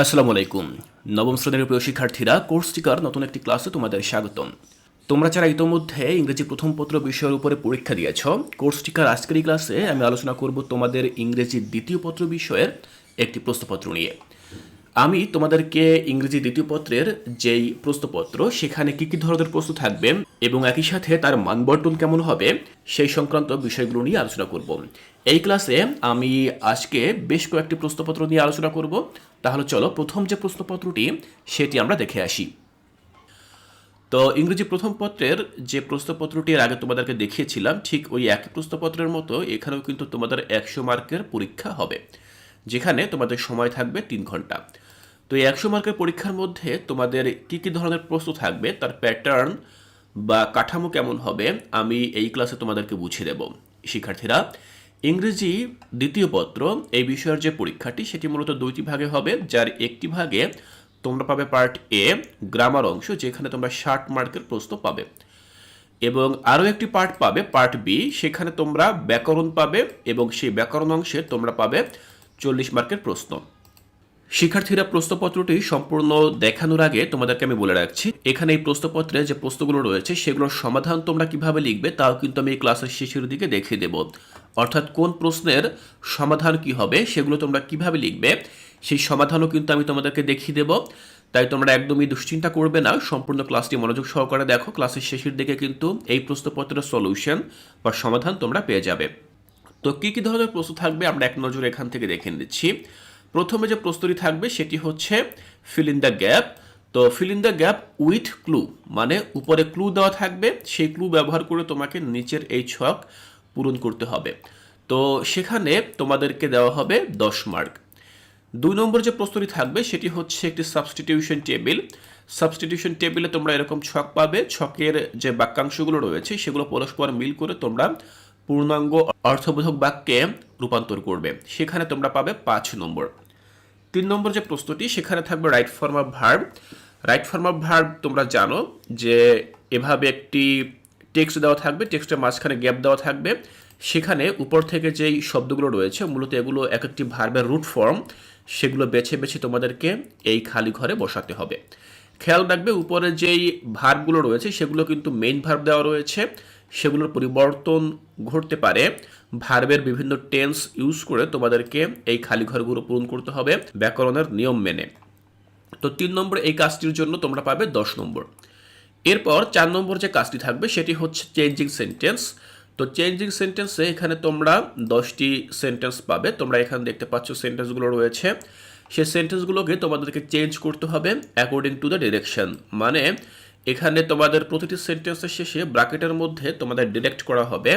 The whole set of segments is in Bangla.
আসসালামু আলাইকুম নবম শ্রেণির প্রিয় শিক্ষার্থীরা, কোর্স টিকার নতুন একটি ক্লাসে তোমাদের স্বাগতম। তোমরা যারা ইতোমধ্যে ইংরেজি প্রথম পত্র বিষয়ের উপরে পরীক্ষা দিয়েছ, কোর্স টিকার আজকের এই ক্লাসে আমি আলোচনা করব তোমাদের ইংরেজি দ্বিতীয় পত্র বিষয়ের একটি প্রশ্নপত্র নিয়ে। আমি তোমাদেরকে ইংরেজি দ্বিতীয় পত্রের যেই প্রশ্নপত্র, সেখানে কি কি ধরনের প্রশ্ন থাকবে এবং একই সাথে তার মানবন্টন কেমন হবে, সেই সংক্রান্ত বিষয়গুলো নিয়ে আলোচনা করব। এই ক্লাসে আমি আজকে বেশ কয়েকটি প্রশ্নপত্র নিয়ে আলোচনা করব। তাহলে চলো প্রথম যে প্রশ্নপত্রটি, সেটি আমরা দেখে আসি। তো ইংরেজি প্রথম পত্রের যে প্রশ্নপত্রটি আগে তোমাদেরকে দেখিয়েছিলাম, ঠিক ওই একই প্রশ্নপত্রের মতো এখানেও কিন্তু তোমাদের একশো মার্কের পরীক্ষা হবে, যেখানে তোমাদের সময় থাকবে তিন ঘণ্টা। তো এই একশো মার্কের পরীক্ষার মধ্যে তোমাদের কি কি ধরনের প্রশ্ন থাকবে, তার প্যাটার্ন বা কাঠামো কেমন হবে, আমি এই ক্লাসে তোমাদেরকে বুঝিয়ে দেব। শিক্ষার্থীরা ইংরেজি দ্বিতীয় পত্র, এই বিষয়ের যে পরীক্ষাটি, সেটি মূলত দুইটি ভাগে হবে। যার একটি ভাগে তোমরা পাবে পার্ট এ গ্রামার অংশ, যেখানে তোমরা ষাট মার্কের প্রশ্ন পাবে। এবং আরও একটি পার্ট পাবে পার্ট বি সেখানে তোমরা ব্যাকরণ পাবে এবং সেই ব্যাকরণ অংশে তোমরা পাবে চল্লিশ মার্কের প্রশ্ন। শিক্ষার্থীরা প্রশ্নপত্রটি সম্পূর্ণ দেখানোর আগে তোমাদেরকে আমি বলে রাখছি, এখানে এই প্রশ্নপত্রে যে প্রশ্নগুলো রয়েছে, সেগুলোর সমাধান তোমরা কীভাবে লিখবে, তাও কিন্তু আমি ক্লাসের শেষের দিকে দেখিয়ে দেব। অর্থাৎ কোন প্রশ্নের সমাধান কি হবে, সেগুলো তোমরা কীভাবে লিখবে, সেই সমাধানও কিন্তু আমি তোমাদেরকে দেখিয়ে দেব। তাই তোমরা একদমই দুশ্চিন্তা করবে না, সম্পূর্ণ ক্লাসটি মনোযোগ সহকারে দেখো, ক্লাসের শেষের দিকে কিন্তু এই প্রশ্নপত্রের সলিউশন বা সমাধান তোমরা পেয়ে যাবে। তো কী কী ধরনের প্রশ্ন থাকবে, আমরা এক নজর এখান থেকে দেখে নিচ্ছি। প্রথমে যে প্রশ্নটি থাকবে সেটি হচ্ছে ফিল ইন দ্য গ্যাপ তো fill in the gap with clue মানে উপরে ক্লু দেওয়া থাকবে, সেই ক্লু ব্যবহার করে তোমাকে নিচের এই ছক পূরণ করতে হবে। তো সেখানে তোমাদেরকে দেওয়া হবে দশ মার্ক দুই নম্বর যে প্রশ্নটি থাকবে সেটি হচ্ছে একটি সাবস্টিটিউশন টেবিল সাবস্টিটিউশন টেবিলে তোমরা এরকম ছক পাবে, ছকের যে বাক্যাংশগুলো রয়েছে সেগুলো পরস্পর মিল করে তোমরা পূর্ণাঙ্গ অর্থবোধক বাক্যে রূপান্তর করবে। সেখানে তোমরা পাবে পাঁচ নম্বর। তিন নম্বর যে প্রশ্নটি, সেখানে থাকবে right form of verb right form of verb তোমরা জানো যে এভাবে একটি টেক্সট দেওয়া থাকবে টেক্সটের মাঝখানে গ্যাপ দেওয়া থাকবে। সেখানে উপর থেকে যেই শব্দগুলো রয়েছে, মূলত এগুলো এক একটি ভার্বের রুট ফর্ম সেগুলো বেছে বেছে তোমাদেরকে এই খালি ঘরে বসাতে হবে। খেয়াল রাখবে, উপরে যেই ভার্বগুলো রয়েছে, সেগুলো কিন্তু মেইন ভার্ব দেওয়া রয়েছে। সেগুলোর পরিবর্তন ঘটতে পারে। ভার্বের বিভিন্ন টেন্স ইউজ করে তোমাদেরকে এই খালি ঘরগুলো পূরণ করতে হবে ব্যাকরণের নিয়ম মেনে। তো তিন নম্বর এই কাজটির জন্য তোমরা পাবে দশ নম্বর। এরপর চার নম্বর যে কাজটি থাকবে সেটি হচ্ছে চেঞ্জিং সেন্টেন্স তো চেঞ্জিং সেন্টেন্সে এখানে তোমরা দশটি সেন্টেন্স পাবে। তোমরা এখানে দেখতে পাচ্ছ সেন্টেন্সগুলো রয়েছে। সেই সেন্টেন্সগুলোকে তোমাদেরকে চেঞ্জ করতে হবে অ্যাকর্ডিং টু দ্য ডিরেকশন মানে এখানে তোমাদের প্রতিটি সেন্টেন্সের শেষে ব্রাকেটের মধ্যে তোমাদের ডিরেক্ট করা হবে।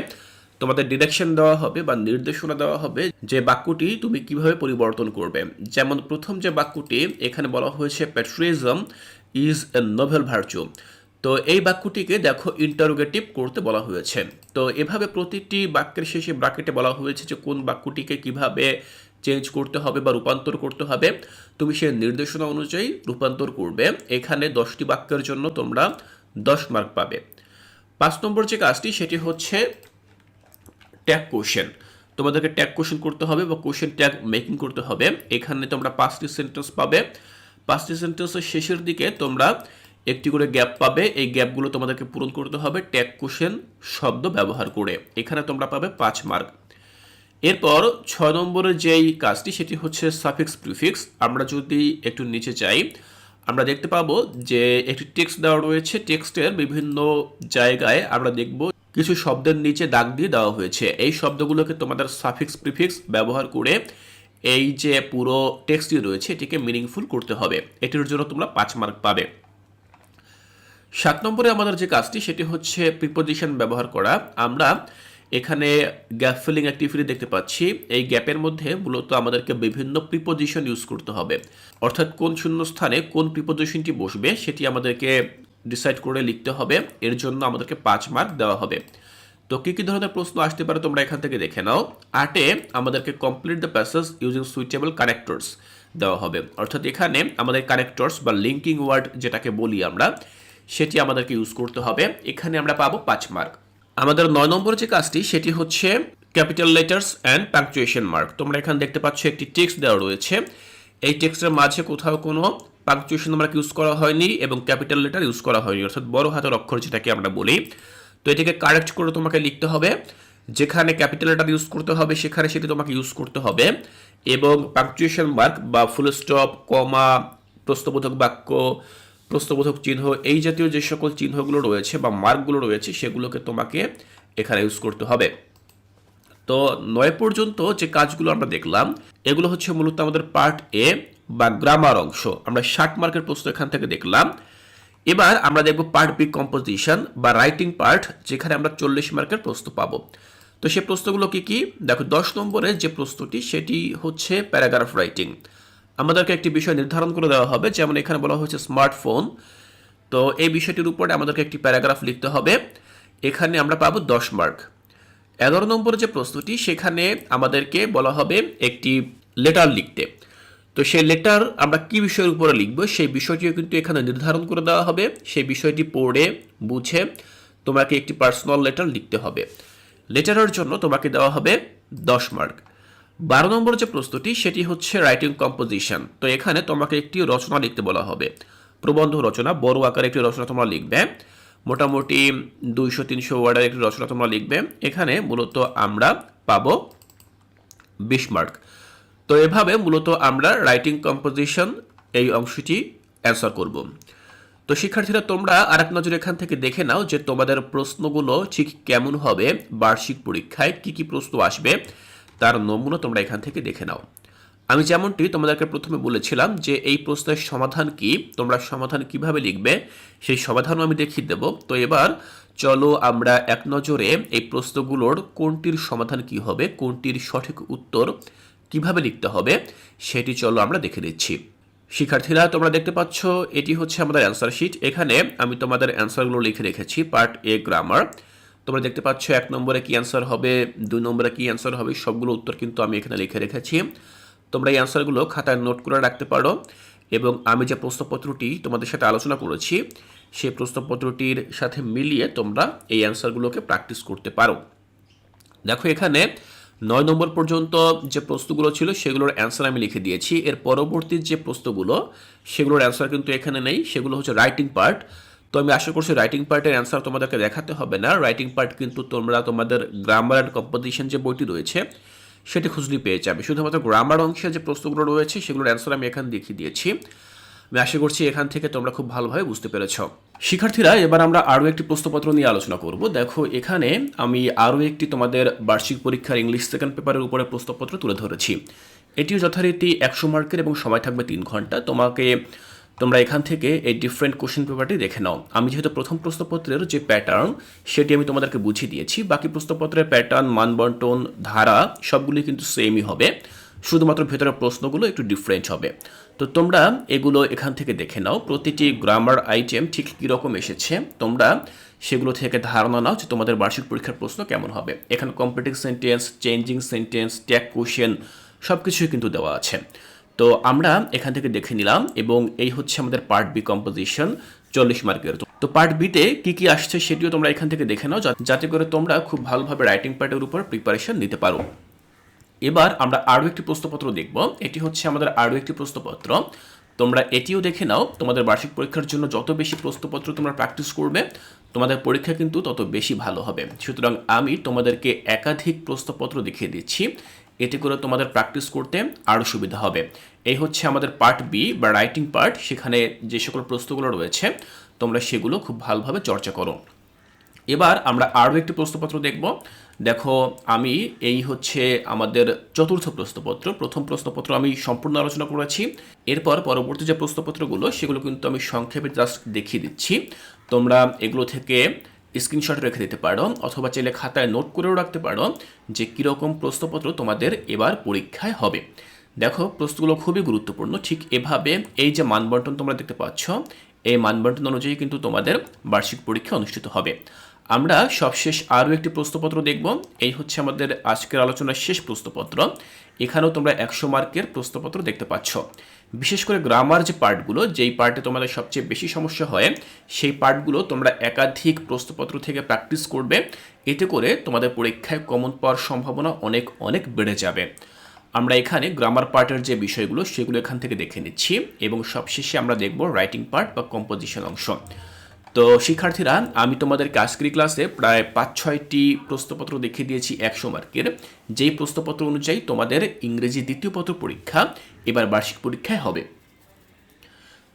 তোমাদের ডিরেকশন দেওয়া হবে বা নির্দেশনা দেওয়া হবে যে বাক্যটি তুমি কীভাবে পরিবর্তন করবে। যেমন প্রথম যে বাক্যটি এখানে বলা হয়েছে patriotism is a noble virtue তো এই বাক্যটিকে দেখো ইন্টারোগেটিভ করতে বলা হয়েছে। তো এভাবে প্রতিটি বাক্যের শেষে ব্রাকেটে বলা হয়েছে যে কোন বাক্যটিকে কীভাবে চেঞ্জ করতে হবে বা রূপান্তর করতে হবে, তুমি সেই নির্দেশনা অনুযায়ী রূপান্তর করবে। এখানে দশটি বাক্যের জন্য তোমরা দশ মার্ক পাবে। পাঁচ নম্বর যে কাজটি, সেটি হচ্ছে ট্যাগ কোশ্চেন তোমাদেরকে ট্যাগ কোশ্চেন করতে হবে বা কোশ্চেন ট্যাগ মেকিং করতে হবে। এখানে তোমরা পাঁচটি সেন্টেন্স পাবে। পাঁচটি সেন্টেন্সের শেষের দিকে তোমরা একটি করে গ্যাপ পাবে। এই গ্যাপগুলো তোমাদেরকে পূরণ করতে হবে ট্যাগ কোশ্চেন শব্দ ব্যবহার করে। এখানে তোমরা পাবে পাঁচ মার্ক এরপর ছয় নম্বরের যেই কাজটি, সেটি হচ্ছে সাফিক্স প্রিফিক্স আমরা যদি একটু নিচে চাই আমরা দেখতে পাবো যে একটি টেক্সট দেওয়া রয়েছে। টেক্সটের বিভিন্ন জায়গায় আমরা দেখব কিছু শব্দের নিচে দাগ দিয়ে দেওয়া হয়েছে। এই শব্দগুলোকে তোমাদের সাফিক্স প্রিফিক্স ব্যবহার করে এই যে পুরো টেক্সটটি রয়েছে, এটিকে মিনিংফুল করতে হবে। এটির জন্য তোমরা পাঁচ মার্ক পাবে। সাত নম্বরে আমাদের যে কাজটি, সেটি হচ্ছে প্রিপোজিশন ব্যবহার করা। আমরা এখানে গ্যাপ ফিলিং অ্যাক্টিভিটি দেখতে পাচ্ছি। এই গ্যাপের মধ্যে মূলত আমাদেরকে বিভিন্ন প্রিপোজিশন ইউজ করতে হবে। অর্থাৎ কোন শূন্য স্থানে কোন প্রিপোজিশনটি বসবে সেটি আমাদেরকে ডিসাইড করে লিখতে হবে। এর জন্য আমাদেরকে পাঁচ মার্ক দেওয়া হবে। তো কী কী ধরনের প্রশ্ন আসতে পারে তোমরা এখান থেকে দেখে নাও। আটে আমাদেরকে complete the passage using suitable connectors দেওয়া হবে। অর্থাৎ এখানে আমাদের কানেক্টরস বা লিঙ্কিং ওয়ার্ড যেটাকে বলি আমরা, সেটি আমাদেরকে ইউজ করতে হবে। এখানে আমরা পাবো পাঁচ মার্ক আমাদের নয় নম্বর যে কাজটি, সেটি হচ্ছে capital letters and punctuation mark. তোমরা এখানে দেখতে পাচ্ছ একটি টেক্সট দেওয়া রয়েছে। এই টেক্সটের মাঝে কোথাও কোনো পাংচুয়েশন মার্ক ইউজ করা হয়নি এবং ক্যাপিটাল লেটার ইউজ করা হয়নি, অর্থাৎ বড় হাতের অক্ষর যেটাকে আমরা বলি। তো এটাকে কারেক্ট করে তোমাকে লিখতে হবে। যেখানে ক্যাপিটাল লেটার ইউজ করতে হবে, সেখানে সেটি তোমাকে ইউজ করতে হবে এবং পাংচুয়েশন মার্ক বা ফুল স্টপ, কমা, প্রশ্নবোধক বাক্য প্রশ্নবোধক চিহ্ন, এই জাতীয় যে সকল চিহ্নগুলো রয়েছে বা মার্কগুলো রয়েছে, সেগুলোকে তোমাকে এখানে ইউজ করতে হবে। তো নয় পর্যন্ত যে কাজগুলো আমরা দেখলাম, এগুলো হচ্ছে মূলত আমাদের পার্ট এ বা গ্রামার অংশ। আমরা ষাট মার্কের প্রশ্ন এখান থেকে দেখলাম। এবার আমরা দেখব পার্ট বি কম্পোজিশন বা রাইটিং পার্ট যেখানে আমরা চল্লিশ মার্কের প্রশ্ন পাবো। তো সে প্রশ্নগুলো কি কি? দেখো, দশ নম্বরের যে প্রশ্নটি, সেটি হচ্ছে প্যারাগ্রাফ রাইটিং আমাদেরকে একটি বিষয় নির্ধারণ করে দেওয়া হবে, যেমন এখানে বলা হয়েছে স্মার্টফোন তো এই বিষয়টির উপরে আমাদেরকে একটি প্যারাগ্রাফ লিখতে হবে। এখানে আমরা পাবো দশ মার্ক। এগারো নম্বরের যে প্রশ্নটি, সেখানে আমাদেরকে বলা হবে একটি লেটার লিখতে। তো সেই লেটার আমরা কি বিষয়ের উপরে লিখব, সেই বিষয়টিও কিন্তু এখানে নির্ধারণ করে দেওয়া হবে। সেই বিষয়টি পড়ে, বুঝে তোমাকে একটি পার্সোনাল লেটার লিখতে হবে। লেটারের জন্য তোমাকে দেওয়া হবে দশ মার্ক। বারো নম্বর যে প্রস্তুতি সেটি হচ্ছে রাইটিং কম্পোজিশন তো এখানে তোমাকে একটি রচনা লিখতে বলা হবে। প্রবন্ধ রচনা, বড় আকারে একটি রচনা তোমরা লিখবে। মোটামুটি দুইশো, তিনশো ওয়ার্ডের একটি রচনা তোমরা লিখবে। এখানে মূলত আমরা পাবো বিশ মার্ক তো এভাবে মূলত আমরা রাইটিং কম্পোজিশন এই অংশটি অ্যান্সার করব। তো শিক্ষার্থীরা, তোমরা আরেক নজর এখান থেকে দেখে নাও যে তোমাদের প্রশ্নগুলো ঠিক কেমন হবে, বার্ষিক পরীক্ষায় কি কি প্রশ্ন আসবে। তার নমুনা তোমরা এখান থেকে দেখে নাও। আমি যেমনটি তোমাদেরকে প্রথমে বলেছিলাম যে এই প্রশ্নের সমাধান কি, তোমরা সমাধান কীভাবে লিখবে, সেই সমাধানও আমি দেখিয়ে দেব। তো এবার চলো আমরা এক নজরে এই প্রশ্নগুলোর কোনটির সমাধান কি হবে, কোনটির সঠিক উত্তর কীভাবে লিখতে হবে, সেটি চলো আমরা দেখে নিচ্ছি। শিক্ষার্থীরা, তোমরা দেখতে পাচ্ছ, এটি হচ্ছে আমাদের অ্যান্সার শিট এখানে আমি তোমাদের অ্যান্সারগুলো লিখে রেখেছি পার্ট এ গ্রামার তোমরা দেখতে পাচ্ছ এক নম্বরে কি অ্যান্সার হবে, দুই নম্বরে কি অ্যান্সার হবে, সবগুলো উত্তর কিন্তু আমি এখানে লিখে রেখেছি। তোমরা এই অ্যান্সারগুলো খাতায় নোট করে রাখতে পারো এবং আমি যে প্রশ্নপত্রটি তোমাদের সাথে আলোচনা করেছি, সেই প্রশ্নপত্রটির সাথে মিলিয়ে তোমরা এই অ্যান্সারগুলোকে প্র্যাকটিস করতে পারো। দেখো এখানে নয় নম্বর পর্যন্ত যে প্রশ্নগুলো ছিল, সেগুলোর অ্যান্সার আমি লিখে দিয়েছি। এর পরবর্তী যে প্রশ্নগুলো, সেগুলোর অ্যান্সার কিন্তু এখানে নেই। সেগুলো হচ্ছে রাইটিং পার্ট তো আমি আশা করছি রাইটিং পার্টের অ্যান্সার তোমাদেরকে দেখাতে হবে না। রাইটিং পার্ট কিন্তু তোমরা তোমাদের গ্রামার অ্যান্ড কম্পোজিশন যে বইটি রয়েছে, সেটি খুঁজলি পেয়ে যাবে। শুধুমাত্র গ্রামার অংশে যে প্রশ্নগুলো রয়েছে, সেগুলোর অ্যান্সার আমি এখানে দেখিয়ে দিয়েছি। আমি আশা করছি এখান থেকে তোমরা খুব ভালোভাবে বুঝতে পেরেছ। শিক্ষার্থীরা, এবার আমরা আরও একটি প্রশ্নপত্র নিয়ে আলোচনা করব। দেখো, এখানে আমি আরও একটি তোমাদের বার্ষিক পরীক্ষার ইংলিশ সেকেন্ড পেপারের উপরে প্রশ্নপত্র তুলে ধরেছি। এটিও যথারীতি একশো মার্কের এবং সময় থাকবে তিন ঘণ্টা। তোমাকে তোমরা এখান থেকে এই ডিফারেন্ট কোশ্চেন পেপারটি দেখে নাও। আমি যেহেতু প্রথম প্রশ্নপত্রের যে প্যাটার্ন সেটি আমি তোমাদেরকে বুঝিয়ে দিয়েছি। বাকি প্রশ্নপত্রের প্যাটার্ন মানবন্টন ধারা, সবগুলি কিন্তু সেমই হবে। শুধুমাত্র ভেতরের প্রশ্নগুলো একটু ডিফারেন্ট হবে। তো তোমরা এগুলো এখান থেকে দেখে নাও। প্রতিটি গ্রামার আইটেম ঠিক কীরকম এসেছে? তোমরা সেগুলো থেকে ধারণা নাও যে তোমাদের বার্ষিক পরীক্ষার প্রশ্ন কেমন হবে। এখানে competitive sentence changing sentence tag question সব কিছুই কিন্তু দেওয়া আছে। তো আমরা এখান থেকে দেখে নিলাম এবং এই হচ্ছে আমাদের পার্ট বি কম্পোজিশন চল্লিশ মার্কের। তো পার্ট বিতে কি কি আসছে সেটিও তোমরা এখান থেকে দেখে নাও যাতে করে তোমরা খুব ভালোভাবে রাইটিং পার্টের উপর প্রিপারেশন নিতে পারো। এবার আমরা আরও একটি প্রশ্নপত্র দেখব। এটি হচ্ছে আমাদের আরও একটি প্রশ্নপত্র। তোমরা এটিও দেখে নাও, তোমাদের বার্ষিক পরীক্ষার জন্য যত বেশি প্রশ্নপত্র তোমরা প্র্যাকটিস করবে, তোমাদের পরীক্ষা কিন্তু তত বেশি ভালো হবে। সুতরাং আমি তোমাদেরকে একাধিক প্রশ্নপত্র দেখিয়ে দিচ্ছি। এতে করে তোমাদের প্র্যাকটিস করতে আরও সুবিধা হবে। এই হচ্ছে আমাদের পার্ট বি বা রাইটিং পার্ট সেখানে যে সকল প্রশ্নগুলো রয়েছে, তোমরা সেগুলো খুব ভালোভাবে চর্চা করো। এবার আমরা আরও একটি প্রশ্নপত্র দেখব। দেখো, আমি, এই হচ্ছে আমাদের চতুর্থ প্রশ্নপত্র। প্রথম প্রশ্নপত্র আমি সম্পূর্ণ আলোচনা করেছি। এরপর পরবর্তী যে প্রশ্নপত্রগুলো, সেগুলো কিন্তু আমি সংক্ষেপে জাস্ট দেখিয়ে দিচ্ছি। তোমরা এগুলো থেকে স্ক্রিনশট রেখে দিতে পারো, অথবা চাইলে খাতায় নোট করেও রাখতে পারো যে কীরকম প্রশ্নপত্র তোমাদের এবার পরীক্ষায় হবে। দেখো, প্রশ্নগুলো খুবই গুরুত্বপূর্ণ। ঠিক এভাবে এই যে মানবন্টন তোমরা দেখতে পাচ্ছ, এই মানবন্টন অনুযায়ী কিন্তু তোমাদের বার্ষিক পরীক্ষা অনুষ্ঠিত হবে। আমরা সবশেষ আরও একটি প্রশ্নপত্র দেখব। এই হচ্ছে আমাদের আজকের আলোচনার শেষ প্রশ্নপত্র। এখানেও তোমরা একশো মার্কের প্রশ্নপত্র দেখতে পাচ্ছ। বিশেষ করে গ্রামার যে পার্টগুলো যেই পার্টে তোমাদের সবচেয়ে বেশি সমস্যা হয়, সেই পার্টগুলো তোমরা একাধিক প্রশ্নপত্র থেকে প্র্যাকটিস করবে। এতে করে তোমাদের পরীক্ষায় কমন পাওয়ার সম্ভাবনা অনেক অনেক বেড়ে যাবে। আমরা এখানে গ্রামার পার্টের যে বিষয়গুলো, সেগুলো এখান থেকে দেখে নিচ্ছি এবং সবশেষে আমরা দেখব রাইটিং পার্ট বা কম্পোজিশন অংশ। তো শিক্ষার্থীরা, আমি তোমাদেরকে আজকের ক্লাসে প্রায় পাঁচ ছয়টি প্রশ্নপত্র দেখিয়ে দিয়েছি একশো মার্কের। যেই প্রশ্নপত্র অনুযায়ী তোমাদের ইংরেজি দ্বিতীয় পত্র পরীক্ষা, এবার বার্ষিক পরীক্ষায় হবে।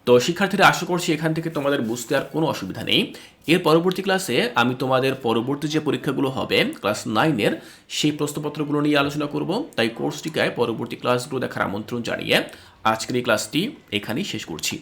তো শিক্ষার্থীরা, আশা করছি এখান থেকে তোমাদের বুঝতে আর কোনো অসুবিধা নেই। এর পরবর্তী ক্লাসে আমি তোমাদের পরবর্তী যে পরীক্ষাগুলো হবে ক্লাস নাইনের সেই প্রশ্নপত্রগুলো নিয়ে আলোচনা করব। তাই কোর্সটিকায় পরবর্তী ক্লাসগুলো দেখার আমন্ত্রণ জানিয়ে আজকের এই ক্লাসটি এখানেই শেষ করছি।